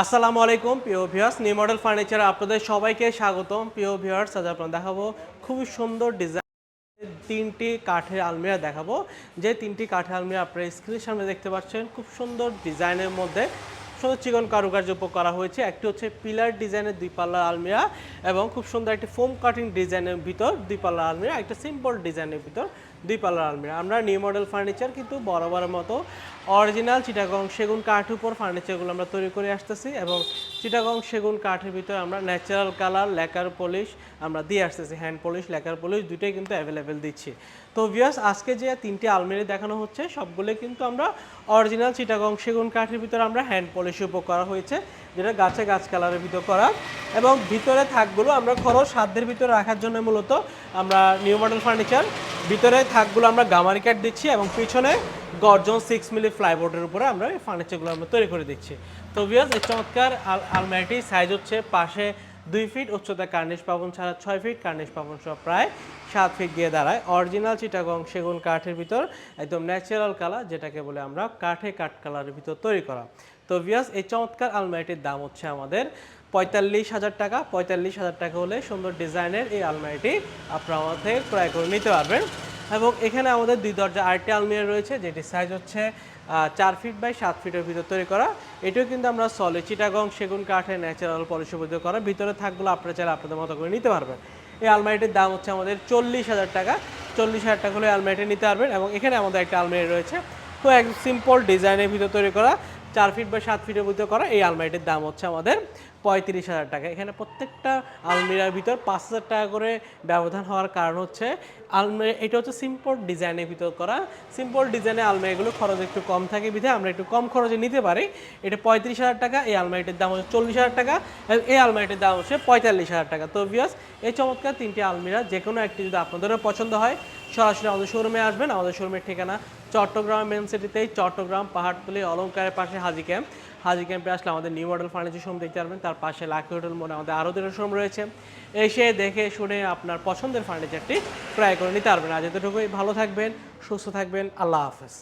আসসালামু আলাইকুম, প্রিয় ভিউয়ার্স নিউ মডেল ফার্নিচার আপনাদের সবাইকে স্বাগতম। প্রিয় ভিউয়ার্স আজ আপনার দেখাবো খুবই সুন্দর ডিজাইন তিনটি কাঠের আলমিরা দেখাবো। যে তিনটি কাঠের আলমিরা আপনারা স্ক্রিনের সামনে দেখতে পাচ্ছেন, খুব সুন্দর ডিজাইনের মধ্যে সুন্দর চিকন কারুকার্য করা হয়েছে। একটি হচ্ছে পিলার ডিজাইনের দুই পাল্লা আলমিরা এবং খুব সুন্দর একটি ফোম কাটিং ডিজাইনের ভিতর দুই পাল্লা আলমিরা, একটা সিম্পল ডিজাইনের ভিতর দুই পাল্লার আলমিরা। আমরা নিউ মডেল ফার্নিচার কিন্তু বরাবরের মতো অরিজিনাল চিটাগং সেগুন কাঠ উপর ফার্নিচারগুলো আমরা তৈরি করে আসতেছি এবং চিটাগং সেগুন কাঠের ভিতরে আমরা ন্যাচারাল কালার লেকার পলিশ আমরা দিয়ে আসতেছি হ্যান্ড পলিশ লেকার পলিশ দুটোই কিন্তু অ্যাভেলেবেল দিচ্ছি। তো ভিউয়ার্স আজকে যে তিনটি আলমারি দেখানো হচ্ছে, সবগুলো কিন্তু আমরা অরিজিনাল চিটাগং সেগুন কাঠের ভিতরে আমরা হ্যান্ড পলিশ উপর করা হয়েছে, যেটা গাছে গাছ কালারের ভিতর করা। এবং ভিতরে থাকগুলো আমরা খরচ সাধ্যের ভিতরে রাখার জন্য মূলত আমরা নিউ মডেল ফার্নিচার ভিতরে থাকগুলো আমরা গামারি কাঠ দিচ্ছি এবং পিছনে গর্জন সিক্স মিলি ফ্লাইবোর্ডের উপরে আমরা এই ফার্নিচারগুলো আমরা তৈরি করে দিচ্ছি। তো ভিউয়ার্স এই চমৎকার আল- আলমারিটির সাইজ হচ্ছে পাশে দুই ফিট উচ্চতা কার্নিশ পাবন ছাড়া ছয় ফিট কার্নিশ পাবন সহ প্রায় সাত ফিট গিয়ে দাঁড়ায়। অরিজিনাল চিটাগং সেগুন কাঠের ভিতর, একদম ন্যাচারাল কালার যেটাকে বলে আমরা কাঠে কাঠ কালারের ভিতর তৈরি করা। তো ভিউয়ার্স এই চমৎকার আলমারিটির দাম হচ্ছে আমাদের পঁয়তাল্লিশ হাজার টাকা। পঁয়তাল্লিশ হাজার টাকা হলে সুন্দর ডিজাইনের এই আলমারিটি আপনারা আমাদের ক্রয় করে নিতে পারবেন। এবং এখানে আমাদের দুই দরজা আরেকটি আলমিরা রয়েছে, যেটির সাইজ হচ্ছে চার ফিট বাই সাত ফিটের ভিতর তৈরি করা। এটিও কিন্তু আমরা সলে চিটাগং সেগুন কাঠের ন্যাচারাল ভিতর করা। ভিতরে থাকগুলো আপনারা চাইলে আপনাদের মতো করে নিতে পারবেন। এই আলমারিটির দাম হচ্ছে আমাদের চল্লিশ হাজার টাকা। চল্লিশ হাজার টাকা হলে আলমারিটি নিতে পারবেন এবং এখানে আমাদের একটা আলমারি রয়েছে। তো এক সিম্পল ডিজাইনের ভিতর তৈরি করা। চার ফিট বা সাত ফিটের ভিতর করা এই আলমারিটির দাম হচ্ছে আমাদের পঁয়ত্রিশ হাজার টাকা। এখানে প্রত্যেকটা আলমিরার ভিতর পাঁচ হাজার টাকা করে ব্যবধান হওয়ার কারণ হচ্ছে আলমারি এটা হচ্ছে সিম্পল ডিজাইনের ভিতর করা। সিম্পল ডিজাইনের আলমারিগুলো খরচ একটু কম থাকে বিধে, আমরা একটু কম খরচে নিতে পারি। এটা পঁয়ত্রিশ হাজার টাকা, এই আলমারিটির দাম হচ্ছে চল্লিশ হাজার টাকা এই আলমারিটির দাম হচ্ছে পঁয়তাল্লিশ হাজার টাকা। তো ভিয়াস এই চমৎকার তিনটি আলমিরা যে কোনো একটি যদি আপনাদেরও পছন্দ হয় সরাসরি আমাদের শোরুমে আসবেন। আমাদের শোরুমের ঠিকানা চট্টগ্রাম মেন সিটিতেই চট্টগ্রাম পাহাড়তলি অলঙ্কারের পাশে হাজি ক্যাম্প হাজি ক্যাম্পে আসলে আমাদের নিউ মডেল ফার্নিচার শোরুম দেখতে পারবেন। তার পাশে লাকি হোটেল মোড়ে আমাদের আরও দুটো শোরুম রয়েছে। এসে দেখে শুনে আপনার পছন্দের ফার্নিচারটি ক্রয় করে নিতে পারবেন। আজ এতটুকুই। ভালো থাকবেন, সুস্থ থাকবেন। আল্লাহ হাফেজ।